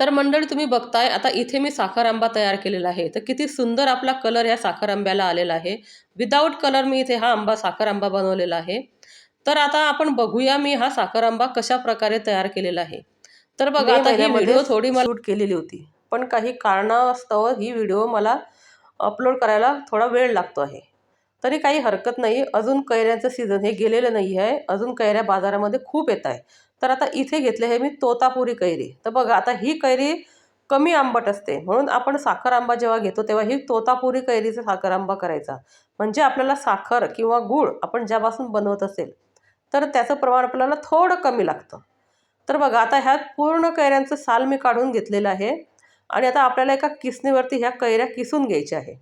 तर मंडळी तुम्ही बघताय आता इथे मी साखर आंबा तयार केलेला आहे. तर किती सुंदर आपला कलर ह्या साखर आंब्याला आलेला आहे. विदाऊट कलर मी इथे हा आंबा साखर आंबा बनवलेला आहे. तर आता आपण बघूया मी हा साखर आंबा कशा प्रकारे तयार केलेला आहे. तर बघा आता ही व्हिडिओ थोडी मला शूट केलेली होती. पण काही कारणास्तव ही व्हिडिओ मला अपलोड करायला थोडा वेळ लागतो आहे. तरी काही हरकत नाही. अजून कैऱ्यांचं सीझन हे गेलेलं नाही आहे अजून कैऱ्या बाजारामध्ये खूप येत आहे. तर आता इथे घेतले हे मी तोतापुरी कैरी. तर बघा आता ही कैरी कमी आंबट असते. म्हणून आपण साखर आंबा जेव्हा घेतो तेव्हा ही तोतापुरी कैरीचा साखर आंबा करायचा. म्हणजे आपल्याला साखर किंवा गूळ आपण ज्यापासून बनवत असेल तर त्याचं प्रमाण आपल्याला थोडं कमी लागतं. तर बघा आता ह्यात पूर्ण कैऱ्यांचं साल मी काढून घेतलेलं आहे आणि आता आपल्याला एका किसणीवरती ह्या कैऱ्या किसून घ्यायच्या आहे.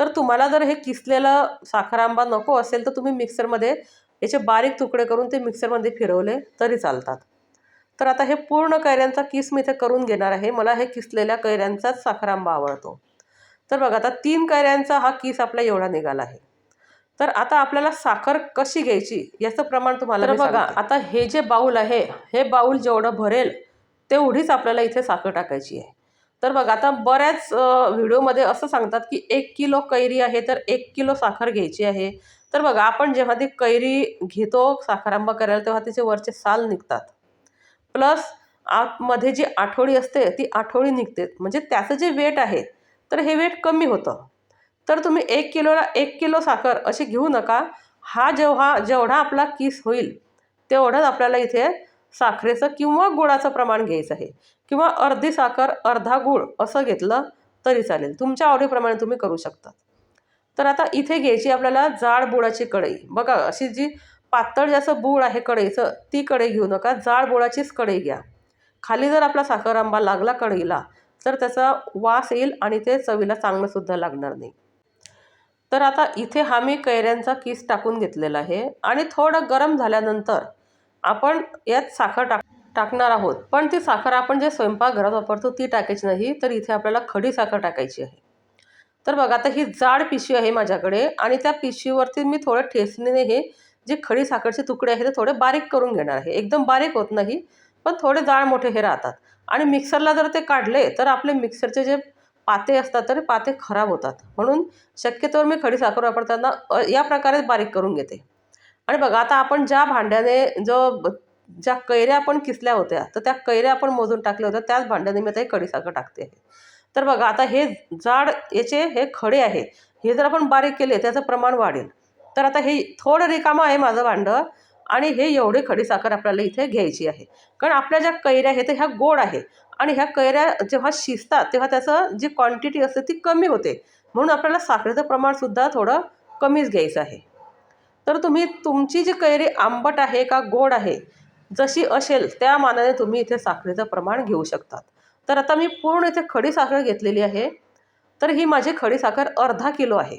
तर तुम्हाला जर हे किसलेलं साखर आंबा नको असेल तर तुम्ही मिक्सरमध्ये याचे बारीक तुकडे करून ते मिक्सरमध्ये फिरवले तरी चालतात. तर आता हे पूर्ण कैऱ्यांचा किस मी इथे करून घेणार आहे. मला हे किसलेल्या कैऱ्यांचाच साखर आंबा आवडतो. तर बघा आता तीन कैऱ्यांचा हा किस आपला एवढा निघाला आहे. तर आता आपल्याला साखर कशी घ्यायची याचं प्रमाण तुम्हाला बघा. आता हे जे बाऊल आहे हे बाऊल जेवढं भरेल तेवढीच आपल्याला इथे साखर टाकायची आहे. तर बघा आता बऱ्याच व्हिडिओमध्ये असं सांगतात की एक किलो कैरी आहे तर एक किलो साखर घ्यायची आहे. तर बघा आपण जेव्हा ती कैरी घेतो साखरांबा करायला तेव्हा तिचे वरचे साल निघतात. प्लस आतमध्ये जी आठवडी असते ती आठवडी निघते. म्हणजे त्याचं जे वेट आहे तर हे वेट कमी होतं. तर तुम्ही एक किलोला एक किलो साखर अशी घेऊ नका. हा जेव्हा जेवढा आपला किस होईल तेवढंच आपल्याला इथे साखरेचं किंवा गुळाचं प्रमाण घ्यायचं आहे. किंवा अर्धी साखर अर्धा गुळ असं घेतलं तरी चालेल. तुमच्या आवडीप्रमाणे तुम्ही करू शकता तर आता इथे घ्यायची आपल्याला जाड बोळाची कढई. बघा अशी जी पातळ जसं बूळ आहे कढईचं ती कढई घेऊ नका. जाड बोळाचीच कढई घ्या. खाली जर आपला साखर आंबा लागला कढईला तर त्याचा वास येईल आणि ते चवीला चांगलंसुद्धा लागणार नाही. तर आता इथे हा मी कैऱ्यांचा किस टाकून घेतलेला आहे आणि थोडं गरम झाल्यानंतर आपण यात साखर टाक टाकणार आहोत. पण ती साखर आपण जे स्वयंपाकघरात वापरतो ती टाकायची नाही तर इथे आपल्याला खडी साखर टाकायची आहे. तर बघा आता ही जाड पिशवी आहे माझ्याकडे आणि त्या पिशवीवरती मी थोडं ठेचणीने हे जे खडी साखरचे तुकडे आहेत ते थोडे बारीक करून घेणार आहे. एकदम बारीक होत नाही पण थोडे जाड मोठे हे राहतात. आणि मिक्सरला जर ते काढले तर आपले मिक्सरचे जे पाते असतात तर पाते खराब होतात. म्हणून शक्यतोवर मी खडी साखर वापरताना या प्रकारेच बारीक करून घेते. आणि बघा आता आपण ज्या भांड्याने जो ज्या कैऱ्या आपण किसल्या होत्या तर त्या कैऱ्या आपण मोजून टाकल्या होत्या त्याच भांड्याने मी आता ही खडी साखर टाकते आहे. तर बघा आता हे जाड याचे हे खडे आहे हे जर आपण बारीक केले त्याचं प्रमाण वाढेल. तर आता हे थोडं रिकामं आहे माझं भांडं आणि हे एवढे खडी साखर आपल्याला इथे घ्यायची आहे. कारण आपल्या ज्या कैऱ्या आहेत ह्या गोड आहे आणि ह्या कैऱ्या जेव्हा शिजतात तेव्हा त्याचं जी क्वांटिटी असते ती कमी होते. म्हणून आपल्याला साखरेचं प्रमाणसुद्धा थोडं कमीच घ्यायचं आहे. तर तुम्ही तुमची जी कैरी आंबट आहे का गोड आहे जशी असेल त्या मानाने तुम्ही इथे साखरेचं प्रमाण घेऊ शकतात. तर आता मी पूर्ण इथे खडी साखर घेतलेली आहे. तर ही माझी खडी साखर अर्धा किलो आहे.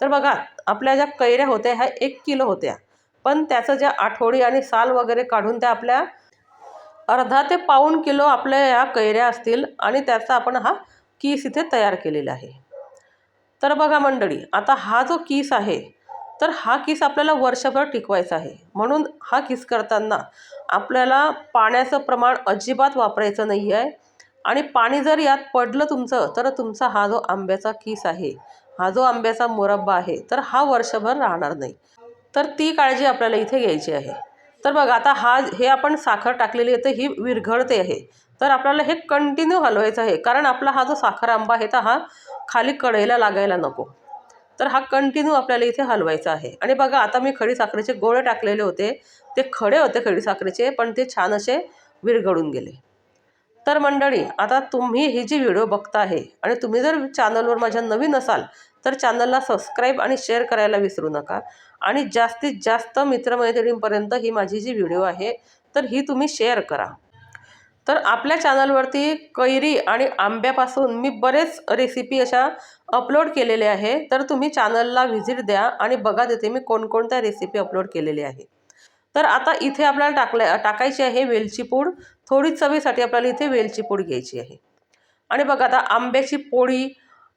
तर बघा आपल्या ज्या कैऱ्या होत्या ह्या एक किलो होत्या. पण त्याचं ज्या आठवडी आणि साल वगैरे काढून त्या आपल्या अर्धा ते पाऊण किलो आपल्या ह्या कैऱ्या असतील आणि त्याचा आपण हा कीस इथे तयार केलेला आहे. तर बघा मंडळी आता हा जो कीस आहे तर हा किस आपल्याला वर्षभर टिकवायचा आहे. म्हणून हा किस करताना आपल्याला पाण्याचं प्रमाण अजिबात वापरायचं नाही आहे आणि पाणी जर यात पडलं तुमचं तर तुमचा हा जो आंब्याचा किस आहे हा जो आंब्याचा मुरब्बा आहे तर हा वर्षभर राहणार नाही. तर ती काळजी आपल्याला इथे घ्यायची आहे. तर बघा आता हा हे आपण साखर टाकलेली आहे तर ही विरघळते आहे. तर आपल्याला हे कंटिन्यू हलवायचं आहे कारण आपला हा जो साखर आंबा आहे तर हा खाली कढईला लागायला नको. तर हा कंटिन्यू आपल्याला इथे हलवायचा आहे. आणि बघा आता मी खडी साखरेचे गोळे टाकलेले होते ते खडे होते खडी साखरेचे पण ते छान असे विरघळून गेले. तर मंडळी आता तुम्ही ही जी व्हिडिओ बघता आहे आणि तुम्ही जर चॅनलवर माझ्या नवीन असाल तर चॅनलला सबस्क्राईब आणि शेअर करायला विसरू नका. आणि जास्तीत जास्त मित्रमैत्रिणींपर्यंत ही माझी जी व्हिडिओ आहे तर ही तुम्ही शेअर करा. तर आपल्या चॅनलवरती कैरी आणि आंब्यापासून मी बरेच रेसिपी अशा अपलोड केलेले आहे तर तुम्ही चॅनलला व्हिजिट द्या आणि बघा तिथे मी कोणकोणत्या रेसिपी अपलोड केलेली आहे. तर आता इथे आपल्याला टाकल्या टाकायची आहे वेलची पूड. थोडी चवीसाठी आपल्याला इथे वेलची पूड घ्यायची आहे. आणि बघा आता आंब्याची पोळी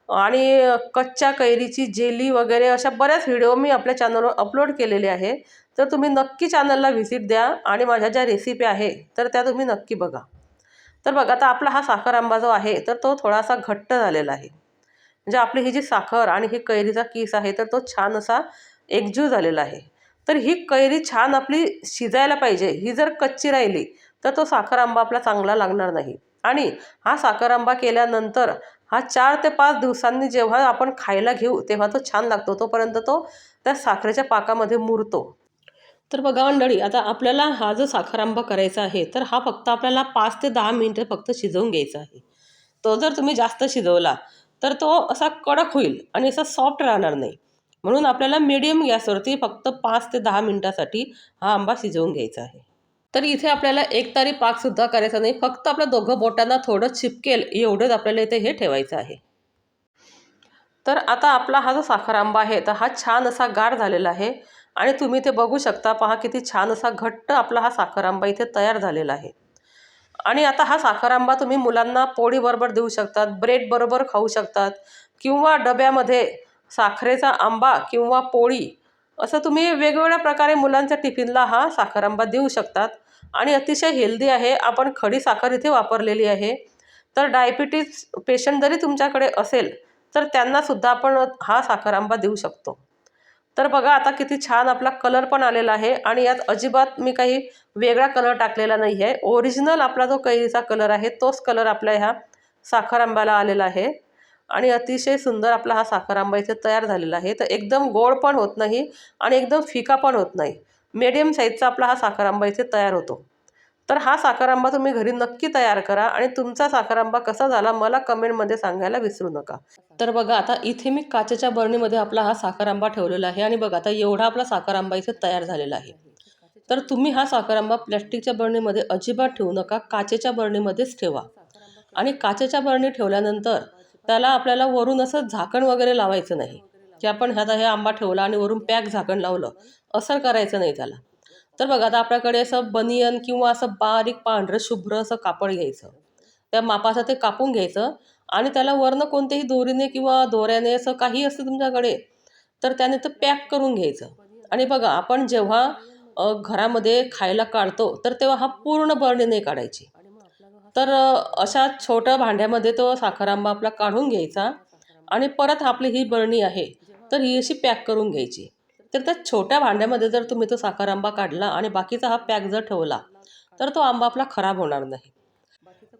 आणि कच्च्या कैरीची जेली वगैरे अशा बऱ्याच व्हिडिओ मी आपल्या चॅनलवर अपलोड केलेले आहे. तर तुम्ही नक्की चॅनलला व्हिजिट द्या आणि माझ्या ज्या रेसिपी आहे तर त्या तुम्ही नक्की बघा. तर बघा आता आपला हा साखर आंबा जो आहे तर तो थोडासा घट्ट झालेला आहे. म्हणजे आपली ही जी साखर आणि ही कैरीचा किस आहे तर तो छान असा एकजीव झालेला आहे. तर ही कैरी छान आपली शिजायला पाहिजे. ही जर कच्ची राहिली तर तो साखर आंबा आपला चांगला लागणार नाही. आणि हा साखर आंबा केल्यानंतर हा चार ते पाच दिवसांनी जेव्हा आपण खायला घेऊ तेव्हा तो छान लागतो. तोपर्यंत तो त्या साखरेच्या पाकामध्ये मुरतो. तर बघा मंडळी आता आपल्याला हा जो साखर आंबा करायचा आहे तर हा फक्त आपल्याला पाच ते दहा मिनटं फक्त शिजवून घ्यायचा आहे. तो जर तुम्ही जास्त शिजवला तर तो असा कडक होईल आणि असा सॉफ्ट राहणार नाही. म्हणून आपल्याला मिडियम गॅसवरती फक्त पाच ते दहा मिनटासाठी हा आंबा शिजवून घ्यायचा आहे. तर इथे आपल्याला एक तारी पाकसुद्धा करायचा नाही फक्त आपल्या दोघं बोटांना थोडं चिपकेल एवढंच आपल्याला इथे हे ठेवायचं आहे. तर आता आपला हा जो साखर आंबा आहे तर हा छान असा गार झालेला आहे आणि तुम्ही ते बघू शकता पहा किती छान असा घट्ट आपला हा साखर आंबा इथे तयार झालेला आहे. आणि आता हा साखर आंबा तुम्ही मुलांना पोळीबरोबर देऊ शकतात ब्रेडबरोबर खाऊ शकतात किंवा डब्यामध्ये साखरेचा आंबा किंवा पोळी असं तुम्ही वेगवेगळ्या प्रकारे मुलांच्या टिफिनला हा साखर आंबा देऊ शकतात. आणि अतिशय हेल्दी आहे. आपण खडी साखर इथे वापरलेली आहे. तर डायबिटीज पेशंट जरी तुमच्याकडे असेल तर त्यांनासुद्धा आपण हा साखर आंबा देऊ शकतो. तर बघा आता किती छान आपला कलर पण आलेला आहे. आणि यात अजिबात मी काही वेगळा कलर टाकलेला नाही आहे ओरिजिनल आपला जो कैरीचा कलर आहे तोच कलर आपल्या ह्या साखर आंब्याला आलेला आहे. आणि अतिशय सुंदर आपला हा साखर आंबा इथे तयार झालेला आहे. तर एकदम गोड पण होत नाही आणि एकदम फिका पण होत नाही. मीडियम साईजचा आपला हा साखर आंबा इथे तयार होतो. तर हा साखर आंबा तुम्ही घरी नक्की तयार करा आणि तुमचा साखर आंबा कसा झाला मला कमेंटमध्ये सांगायला विसरू नका. तर बघा आता इथे मी काचेच्या बरणीमध्ये आपला हा साखर आंबा ठेवलेला आहे आणि बघा आता एवढा आपला साखर आंबा इथे तयार झालेला आहे. तर तुम्ही हा साखर आंबा प्लॅस्टिकच्या बरणीमध्ये अजिबात ठेवू नका काचेच्या बरणीमध्येच ठेवा. आणि काचेच्या बरणी ठेवल्यानंतर त्याला आपल्याला वरून असं झाकण वगैरे लावायचं नाही. की आपण ह्याचा हे आंबा ठेवला आणि वरून पॅक झाकण लावलं असं करायचं नाही त्याला. तर बघा आता आपल्याकडे असं बनियन किंवा असं बारीक पांढरं शुभ्र असं कापड घ्यायचं. त्या मापाचं ते कापून घ्यायचं आणि त्याला वरनं कोणत्याही दोरीने किंवा दोऱ्याने असं काही असतं तुमच्याकडे तर त्याने ते पॅक करून घ्यायचं. आणि बघा आपण जेव्हा घरामध्ये खायला काढतो तर तेव्हा हा पूर्ण बरणी नाही काढायची. तर अशा छोट्या भांड्यामध्ये तो साखर आंबा आपला काढून घ्यायचा आणि परत आपली ही बरणी आहे तर ही अशी पॅक करून घ्यायची. तर त्या छोट्या भांड्यामध्ये जर तुम्ही तो साखर आंबा काढला आणि बाकीचा हा पॅक जर ठेवला तर तो आंबा आपला खराब होणार नाही.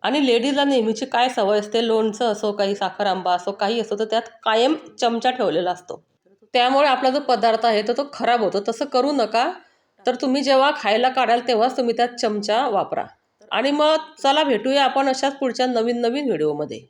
आणि लेडीजला नेहमीची काय सवय असते लोणचं असो काही साखर आंबा असो काही असो तर त्यात कायम चमचा ठेवलेला असतो. त्यामुळे आपला जो पदार्थ आहे तर तो खराब होतो. तसं करू नका. तर तुम्ही जेव्हा खायला काढाल तेव्हाच तुम्ही त्यात चमचा वापरा. आणि मग चला भेटूया आपण अशाच पुढच्या नवीन नवीन व्हिडिओमध्ये.